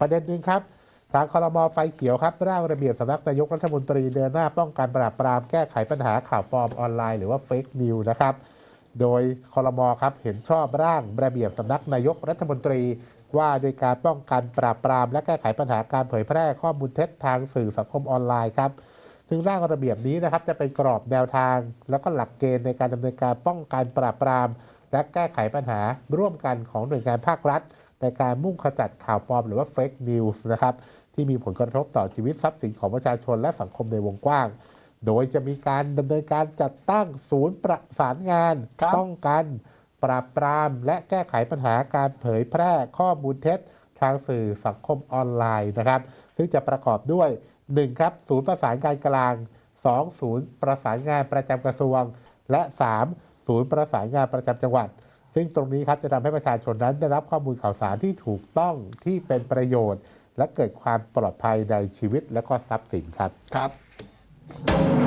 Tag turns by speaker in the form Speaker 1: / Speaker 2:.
Speaker 1: ประเด็นหนึ่งครับทางคอรมอไฟเขียวครับร่างระเบียบสำนักนายกรัฐมนตรีเดินหน้าป้องกันปราบปรามแก้ไขปัญหาข่าวปลอมออนไลน์หรือว่าเฟกนิวนะครับ โดยคอรมอครับเห็นชอบร่างระเบียบสำนักนายกรัฐมนตรี ว่าโดยการป้องกันปราบปราม และแก้ไขปัญหาการเผยแพร่ข้อมูลเท็จทางสื่อสังคมออนไลน์ครับซึ่งร่างระเบียบนี้นะครับจะเป็นกรอบแนวทาง แล้วก็หลักเกณฑ์ในการดำเนินการป้องกันปราบปราม และแก้ไขปัญหาร่วมกันของหน่วยงานภาครัฐ ในการมุ่งขจัดข่าวปลอมหรือว่าเฟกนิวส์นะครับที่มีผลกระทบต่อชีวิตทรัพย์สินของประชาชนและสังคมในวงกว้าง โดยจะมีการดำเนินการจัดตั้งศูนย์ประสานงาน
Speaker 2: ครับ
Speaker 1: ป้องกัน ปราบปราม และแก้ไขปัญหาการเผยแพร่ข้อมูลเท็จ ทางสื่อสังคมออนไลน์นะครับ ซึ่งจะประกอบด้วย 1. ครับศูนย์ประสานงานกลาง 2. ศูนย์ประสานงานประจำกระทรวง และ 3. ศูนย์ประสานงานประจำจังหวัด ซึ่งตรงนี้ครับจะทำให้ประชาชนนั้นได้รับข้อมูลข่าวสารที่ถูกต้องที่เป็นประโยชน์ และเกิดความปลอดภัยในชีวิตและก็ทรัพย์สินครับ
Speaker 2: ครับ